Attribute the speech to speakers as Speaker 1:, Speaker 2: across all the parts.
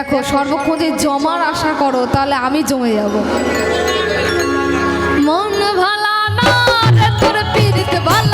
Speaker 1: দেখো, সর্বক্ষণ যদি জমার আশা করো, তাহলে আমি জমে যাব। মন ভালা না তোর পীড়িত ভালো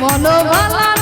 Speaker 1: মনোভালা